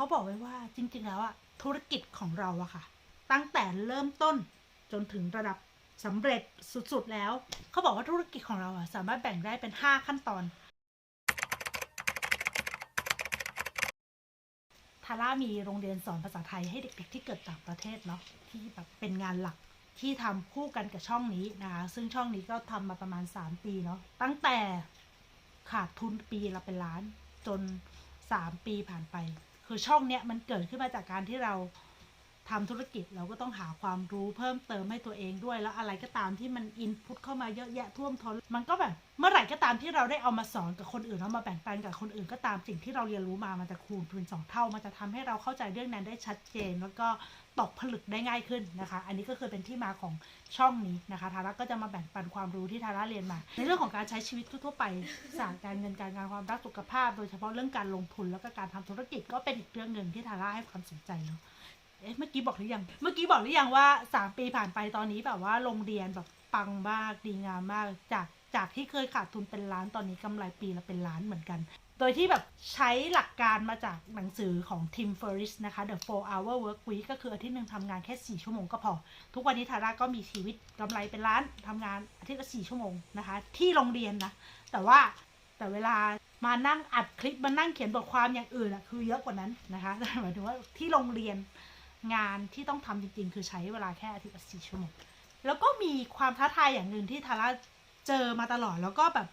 เขาบอกไว้ว่าจริงๆแล้วอะธุรกิจของเราอะค่ะ ตั้งแต่เริ่มต้นจนถึงระดับสำเร็จสุดๆแล้ว เขาบอกว่าธุรกิจของเราอะสามารถแบ่งได้เป็น 5 ขั้นตอนทาร่ามีโรงเรียนสอนภาษาไทยให้เด็กๆที่เกิดต่างประเทศเนาะที่แบบเป็นงานหลักที่ทำคู่กันกับช่องนี้นะคะซึ่งช่องนี้ก็ทำมาประมาณ 3 ปีเนาะตั้งแต่ขาดทุนปีละเป็นล้านจน 3 ปีผ่านไป คือช่องเนี้ยมันเกิดขึ้นมาจากการที่เราทำธุรกิจเราก็ต้องหาความรู้เพิ่มเติมให้ตัวเองด้วย แล้วอะไรก็ตามที่มันอินพุตเข้ามาเยอะแยะท่วมท้นมันก็แบบเมื่อไหร่ก็ตามที่เราได้เอามาสอนกับคนอื่นเอามาแบ่งปันกับคนอื่นก็ตามสิ่งที่เราเรียนรู้มามันจะคูณเป็นสองเท่า มันจะทำให้เราเข้าใจเรื่องนั้นได้ชัดเจน แล้วก็ ตกผลึกได้ง่ายขึ้นนะคะ อันนี้ก็คือเป็นที่มาของช่องนี้นะคะ ทาร่าก็จะมาแบ่งปันความรู้ที่ทาร่าเรียนมา ในเรื่องของการใช้ชีวิตทั่วไปศาสตร์การเงินการงานความรักสุขภาพ โดยเฉพาะเรื่องการลงทุนแล้วก็การทำธุรกิจก็เป็นอีกเรื่องหนึ่งที่ทาร่าให้ความสนใจเนาะเอ๊ะเมื่อกี้บอกหรือยัง เมื่อกี้บอกหรือยังว่าสามปีผ่านไปตอนนี้แบบว่าโรงเรียนแบบปังมากดีงามมากจากจากที่เคยขาดทุนเป็นล้านตอนนี้กำไรปีละเป็นล้านเหมือนกัน โดยที่แบบใช้หลักการมาจากหนังสือของ Tim Ferriss นะคะ The 4 Hour Work Week ก็คืออาทิตย์หนึ่งทำงานแค่ 4 ชั่วโมงก็พอ ทุกวันนี้ทาร่าก็มีชีวิตกำไรเป็นล้านทำงานอาทิตย์ละ 4 ชั่วโมงนะคะ ที่โรงเรียนนะ แต่ว่าแต่เวลามานั่งอัดคลิปมานั่งเขียนบทความอย่างอื่นอะคือเยอะกว่านั้นนะคะหมายถึงว่าที่โรงเรียนงานที่ต้องทำจริงๆ คือใช้เวลาแค่อาทิตย์ละสี่ชั่วโมง แล้วก็มีความท้าทายอย่างหนึ่งที่ทาร่าเจอมาตลอดแล้วก็แบบ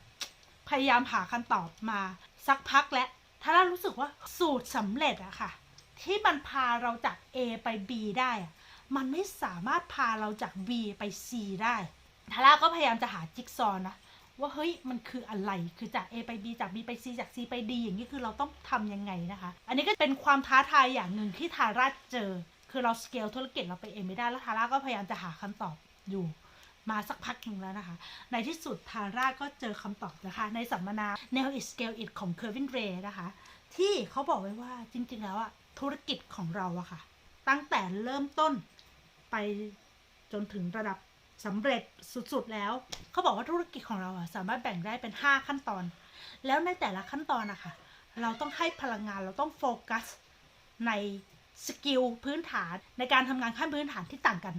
พยายามหาคำตอบมา สักพักแล้วทาร่ารู้สึกว่าสูตรสำเร็จอะค่ะ ที่มันพาเราจาก A ไป B ได้มันไม่สามารถพาเราจาก B ไป C ได้ทาร่าก็พยายามจะหาจิ๊กซอว์นะว่าเฮ้ยมันคืออะไรคือจาก A ไป B จาก B ไป C จาก C ไป D อย่างนี้คือเราต้องทำยังไงนะคะ อันนี้ก็เป็นความท้าทายอย่างหนึ่งที่ทาร่าเจอ คือเราสเกลธุรกิจเราไปเองไม่ได้แล้วทาร่าก็พยายามจะหาคำตอบอยู่ มาสักพักหนึ่งแล้วนะคะ ในที่สุดทาร่าก็เจอคำตอบนะคะ ในสัมมนา Nail It Scale It ของ Kevin Ray นะคะ ที่เขาบอกไว้ว่าจริงๆแล้วอะธุรกิจของเราอะค่ะ ตั้งแต่เริ่มต้นไปจนถึงระดับสำเร็จสุดๆแล้ว เขาบอกว่าธุรกิจของเราอะสามารถแบ่งได้เป็น 5 ขั้นตอน แล้วในแต่ละขั้นตอนนะค่ะ เราต้องให้พลังงานเราต้องโฟกัสในสกิลพื้นฐานในการทำงานขั้นพื้นฐานที่ต่างกัน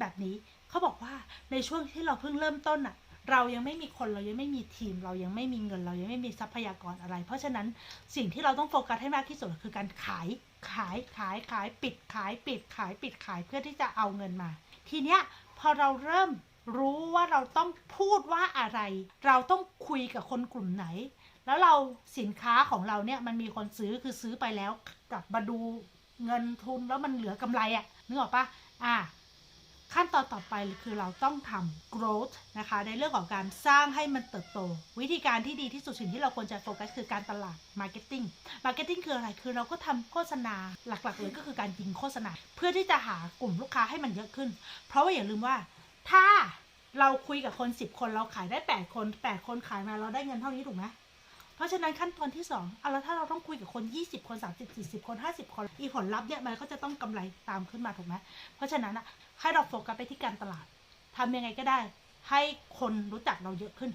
แบบนี้ เขาบอกว่าในช่วงที่เราเพิ่งเริ่มต้นอะเรายังไม่มีคนเรายังไม่มีทีม เรายังไม่มีเงิน เรายังไม่มีทรัพยากรอะไร เพราะฉะนั้นสิ่งที่เราต้องโฟกัสให้มากที่สุดคือการขายขายขายขายปิดขายปิดขายปิดขายเพื่อที่จะเอาเงินมา ทีเนี้ยพอเราเริ่มรู้ว่าเราต้องพูดว่าอะไร เราต้องคุยกับคนกลุ่มไหน แล้วเราสินค้าของเราเนี่ยมันมีคนซื้อคือซื้อไปแล้วกลับมาดูเงินทุนแล้วมันเหลือกำไรอะนึกออกปะอะ ขั้นตอนต่อไปคือเราต้องทำ growth นะคะ ในเรื่องของการสร้างให้มันเติบโต วิธีการที่ดีที่สุดสิ่งที่เราควรจะโฟกัสคือการตลาด marketing marketing คืออะไร คือเราก็ทำโฆษณาหลักๆเลยก็คือการยิงโฆษณา เพื่อที่จะหากลุ่มลูกค้าให้มันเยอะขึ้น เพราะว่าอย่าลืมว่า ถ้าเราคุยกับคน 10 คนเราขายได้ 8 คน 8 คนขายมาเราได้เงินเท่านี้ถูกไหม ราะฉะนั้นขั้นตอนที่2เอาแล้วถ้าเราต้องคุยกับคน 20 คน 30 40 คน 50 คนอีผลลัพธ์เนี่ยมันก็จะต้องกำไรตามขึ้นมาถูกไหมเพราะฉะนั้นอะให้เราโฟกัสไปที่การตลาดทำยังไงก็ได้ ให้คนรู้จักเราเยอะขึ้น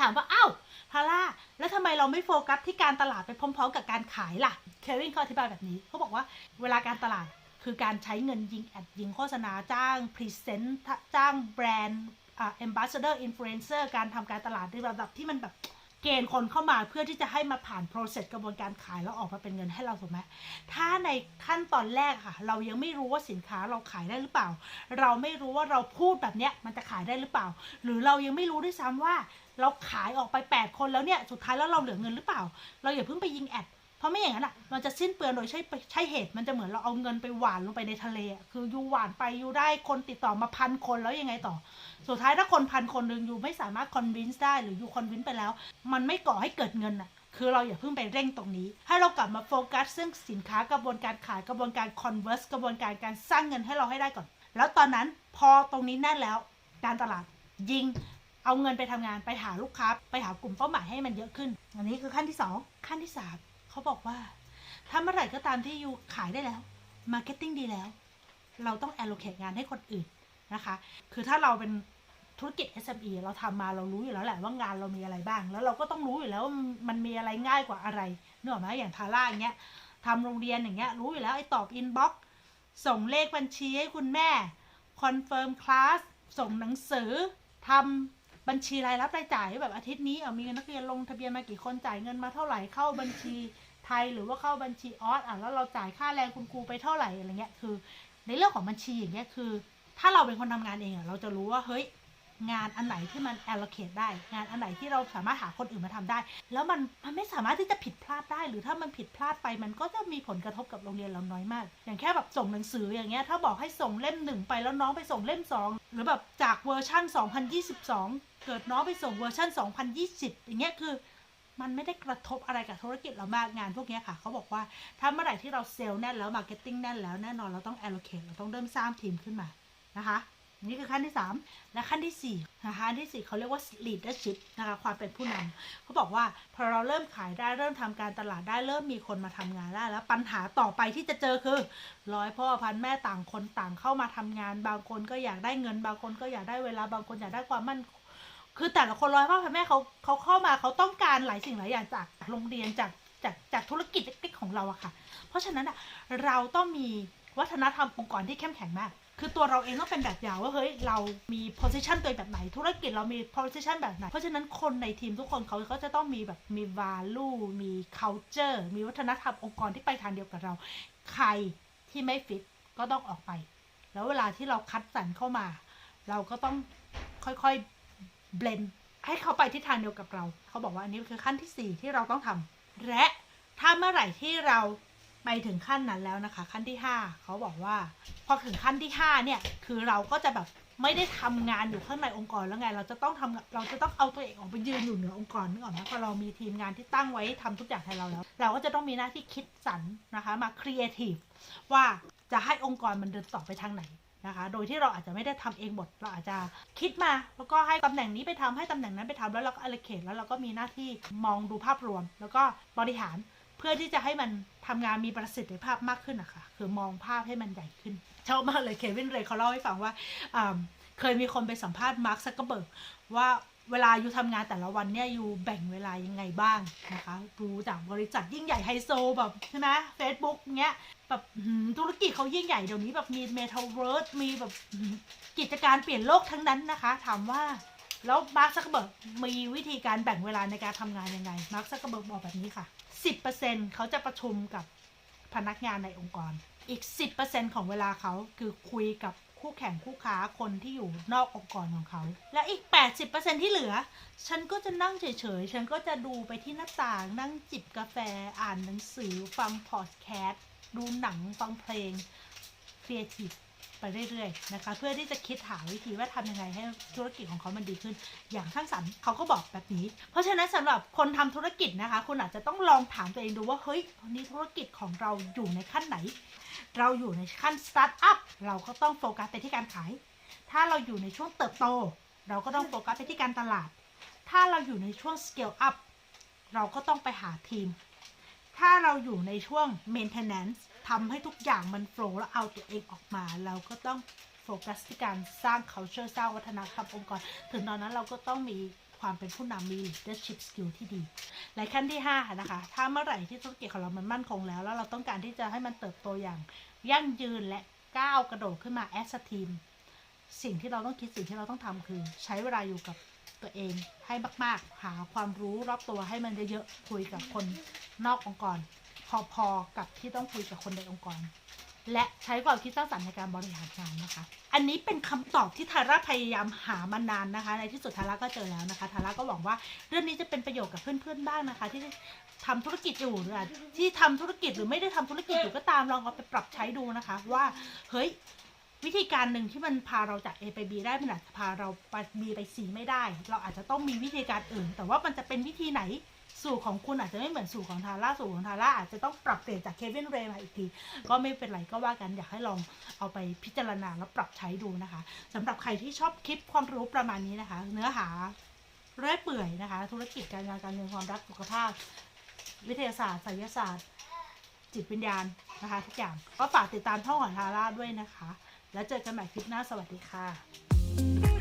ถามว่าอ้าวทาร่าแล้วทำไมเราไม่โฟกัสที่การตลาดไปพร้อม ๆ กับการขายล่ะเควินเขาอธิบายแบบนี้เขาบอกว่าเวลาการตลาดคือการใช้เงินยิงแอดยิงโฆษณาจ้างพรีเซนต์จ้างแบรนด์เอ่า ambassador influencer การทำการตลาดในระดับที่มันแบบ เกณฑ์คนเข้ามาเพื่อที่จะให้มาผ่าน process กระบวนการขายแล้วออกมาเป็นเงินให้เราถูกไหมถ้าในขั้นตอนแรกค่ะ เรายังไม่รู้ว่าสินค้าเราขายได้หรือเปล่า เราไม่รู้ว่าเราพูดแบบเนี้ยมันจะขายได้หรือเปล่า หรือเรายังไม่รู้ด้วยซ้ำว่า เราขายออกไป 8 คนแล้วเนี่ยสุดท้ายแล้วเราเหลือเงินหรือเปล่า เราอย่าเพิ่งไปยิงแอด เพราะไม่อย่างนั้นอะมันจะสิ้นเปลืองโดยใช่ใช่เหตุมันจะเหมือนเราเอาเงินไปหวานลงไปในทะเลอะคือยูหวานไปยูได้คนติดต่อมาพันคนแล้วยังไงต่อ สุดท้ายถ้าคนพันคนหนึ่งยูไม่สามารถคอนวินส์ได้หรือยูคอนวินส์ไปแล้ว มันไม่ก่อให้เกิดเงินอะคือเราอย่าเพิ่งไปเร่งตรงนี้ ให้เรากลับมาโฟกัสซึ่องสินค้ากระบวนการขายกระบวนการคอนเวอร์สกระบวนการการสร้างเงินให้เราให้ได้ก่อน แล้วตอนนั้นพอตรงนี้แน่นแล้วการตลาดยิง เอาเงินไปทำงานไปหาลูกค้า ไปหากลุ่มเป้าหมายให้มันเยอะขึ้น อันนี้คือขั้นที่สองขั้นที่สาม เขาบอกว่า ถ้าเมื่อไหร่ก็ตามที่ยูขายได้แล้วมาร์เก็ตติ้งดีแล้ว เราต้อง allocate งานให้คนอื่นนะคะ คือถ้าเราเป็นธุรกิจ SME เราทำมาเรารู้อยู่แล้วแหละว่างานเรามีอะไรบ้าง แล้วเราก็ต้องรู้อยู่แล้วว่ามันมีอะไรง่ายกว่าอะไรเนออกไหมอย่างทาร่าอย่างเงี้ยทำโรงเรียนอย่างเงี้ยรู้อยู่แล้วไอ้ตอบอินบ็อกส่งเลขบัญชีให้คุณแม่คอนเฟิร์มคลาสส่งหนังสือทำบัญชีรายรับรายจ่ายแบบอาทิตย์นี้เอามีนักเรียนลงทะเบียนมากี่คนจ่ายเงินมาเท่าไหร่เข้าบัญชี ไทยหรือว่าเข้าบัญชีออสอะแล้วเราจ่ายค่าแรงคุณครูไปเท่าไหร่อะไรเงี้ยคือ ในเรื่องของบัญชีอย่างเงี้ยคือ ถ้าเราเป็นคนทำงานเองอะเราจะรู้ว่าเฮ้ยงานอันไหนที่มัน allocate ได้ งานอันไหนที่เราสามารถหาคนอื่นมาทำได้ แล้วมันมันไม่สามารถที่จะผิดพลาดได้ หรือถ้ามันผิดพลาดไป มันก็จะมีผลกระทบกับโรงเรียนเราน้อยมาก อย่างแค่แบบส่งหนังสืออย่างเงี้ยถ้าบอกให้ส่งเล่มหนึ่งไปแล้วน้องไปส่งเล่มสองหรือแบบจากเวอร์ชัน2022 เกิดน้องไปส่งเวอร์ชัน2020 อย่างเงี้ยคือ มันไม่ได้กระทบอะไรกับธุรกิจเรามากงานพวกนี้ค่ะเขาบอกว่าถ้าเมื่อไหร่ที่เราเซลล์แน่นแล้วมาร์เก็ตติ้งแน่นแล้วแน่นอนเราต้อง allocate เราต้องเริ่มสร้างทีมขึ้นมานะคะนี่คือขั้นที่ 3 และขั้นที่4นะคะขั้นที่ 4 เขาเรียกว่า leadership นะคะความเป็นผู้นำเขาบอกว่าพอเราเริ่มขายได้เริ่มทำการตลาดได้เริ่มมีคนมาทำงานได้แล้วปัญหาต่อไปที่จะเจอคือร้อยพ่อพันแม่ต่างคนต่างเข้ามาทำงาน บางคนก็อยากได้เงิน บางคนก็อยากได้เวลาบางคนอยากได้ความมั่นคื คือแต่ละคนร้อยพ่อพันแม่เขาเขาเข้ามาเขาต้องการหลายสิ่งหลายอย่างจากโรงเรียนจากจากจากธุรกิจเล็กๆของเราอะค่ะ เพราะฉะนั้นอะเราต้องมีวัฒนธรรมองค์กรที่เข้มแข็งมาก คือตัวเราเองต้องเป็นแบบอย่างว่าเฮ้ยเรามี position ตัวแบบไหน ธุรกิจเรามี position แบบไหน เพราะฉะนั้นคนในทีมทุกคนเขาเขาจะต้องมีแบบมี value มี culture มีวัฒนธรรมองค์กรที่ไปทางเดียวกับเรา ใครที่ไม่ฟิตก็ต้องออกไป แล้วเวลาที่เราคัดสรรเข้ามา เราก็ต้องค่อยๆ เบลนให้เขาไปที่ทางเดียวกับเรา เขาบอกว่าอันนี้คือขั้นที่ 4 ที่เราต้องทำและถ้าเมื่อไหร่ที่เราไปถึงขั้นนั้นแล้วนะคะ ขั้นที่ 5 เขาบอกว่า พอถึงขั้นที่5เนี่ยคือเราก็จะแบบไม่ได้ทำงานอยู่ข้างในองค์กรแล้วไง เราจะต้องทำเราจะต้องเอาตัวเองออกไปยืนอยู่เหนือองค์กรนึกออกไหมพอเรามีทีมงานที่ตั้งไว้ทำทุกอย่างให้เราแล้ว เราก็จะต้องมีหน้าที่คิดสรรนะคะมาครีเอทีฟว่าจะให้องค์กรมันเดินต่อไปทางไหน นะคะ โดยที่เราอาจจะไม่ได้ทำเองหมด เราอาจจะคิดมา แล้วก็ให้ตำแหน่งนี้ไปทำให้ตำแหน่งนั้นไปทำแล้วเราก็ allocate แล้วเราก็มีหน้าที่มองดูภาพรวม แล้วก็บริหารเพื่อที่จะให้มันทำงานมีประสิทธิภาพมากขึ้นนะคะคือมองภาพให้มันใหญ่ขึ้นชอบมากเลยเควินเรย์เขาเล่าให้ฟังว่าอ่าเคยมีคนไปสัมภาษณ์มาร์คซักเกอร์เบิร์กว่า เวลาอยู่ทำงานแต่ละวันเนี่ยอยู่แบ่งเวลายังไงบ้างนะคะดูจากบริษัทยิ่งใหญ่ไฮโซแบบใช่ไหมเฟซบุ๊กเงี้ยแบบธุรกิจเขายิ่งใหญ่เดี๋ยวนี้แบบมีเมทัลเวิร์สมีแบบกิจการเปลี่ยนโลกทั้งนั้นนะคะ ถามว่าแล้วมาร์คซักเบิร์กมีวิธีการแบ่งเวลาในการทำงานยังไงมาร์คซักเบิร์กบอกแบบนี้ค่ะ 10%เขาจะประชุมกับพนักงานในองค์กร อีก 10%ของเวลาเขาคือคุยกับคู่แข่งคู่ค้าคนที่อยู่นอกองค์กรของเขา และอีก 80%ที่เหลือ ฉันก็จะนั่งเฉยๆ ฉันก็จะดูไปที่หน้าต่างนั่งจิบกาแฟอ่านหนังสือฟังพอดแคสต์ดูหนังฟังเพลงครีเอทีฟ ไปเรื่อยๆนะคะ เพื่อที่จะคิดหาวิธีว่าทำยังไงให้ธุรกิจของเขามันดีขึ้น อย่างสร้งสรรเขาก็บอกแบบนี้ เพราะฉะนั้นสำหรับคนทำธุรกิจนะคะ คุณอาจจะต้องลองถามตัวเองดูว่าเฮ้ยตอนนี้ธุรกิจของเราอยู่ในขั้นไหน เราอยู่ในขั้นสตาร์ทอัพเราก็ต้องโฟกัสไปที่การขาย ถ้าเราอยู่ในช่วงเติบโต เราก็ต้องโฟกัสไปที่การตลาด ถ้าเราอยู่ในช่วง scale up เราก็ต้องไปหาทีม ถ้าเราอยู่ในช่วง maintenance ทำให้ทุกอย่างมันโฟล์แล้วเอาตัวเองออกมา เราก็ต้องโฟกัสที่การสร้าง culture สร้างวัฒนธรรมองค์กร ถึงตอนนั้นเราก็ต้องมีความเป็นผู้นำมี leadership skill ที่ดี และขั้นที่ 5 นะคะ ถ้าเมื่อไหร่ที่ธุรกิจของเรามันมั่นคงแล้ว แล้วเราต้องการที่จะให้มันเติบโตอย่างยั่งยืนและก้าวกระโดดขึ้นมา as a team สิ่งที่เราต้องคิดสิ่งที่เราต้องทำคือ ใช้เวลาอยู่กับตัวเองให้มาก ๆ หาความรู้รอบตัวให้มันเยอะๆคุยกับคนนอกองค์กร พอๆกับที่ต้องคุยกับคนในองค์กร และใช้ความคิดสร้างสรรค์ในการบริหารงานนะคะ อันนี้เป็นคำตอบที่ทาร่าพยายามหามานานนะคะ ในที่สุดทาร่าก็เจอแล้วนะคะทาร่าก็หวังว่าเรื่องนี้จะเป็นประโยชน์กับเพื่อนๆบ้างนะคะ ที่ทำธุรกิจอยู่หรือที่ทำธุรกิจหรือไม่ได้ทำธุรกิจอยู่ก็ตามลองเอาไปปรับใช้ดูนะคะ ว่าเฮ้ยวิธีการหนึ่งที่มันพาเราจาก A ไป B ได้มันอาจจะพาเราไป B ไป C ไม่ได้ เราอาจจะต้องมีวิธีการอื่น แต่ว่ามันจะเป็นวิธีไหน สูตรของคุณอาจจะไม่เหมือนสูตรของทาร่าสูตรของทาร่าอาจจะต้องปรับเปลี่ยนจากเควินเรย์มาอีกที ก็ไม่เป็นไรก็ว่ากันอยากให้ลองเอาไปพิจารณาแล้วปรับใช้ดูนะคะสำหรับใครที่ชอบคลิปความรู้ประมาณนี้นะคะ เนื้อหาเรื่อยเปื่อยนะคะ ธุรกิจการงานการเงินความรักสุขภาพ วิทยาศาสตร์ไสยศาสตร์ จิตวิญญาณนะคะ ทุกอย่างก็ฝากติดตามช่องของทาร่าด้วยนะคะ แล้วเจอกันใหม่คลิปหน้าสวัสดีค่ะ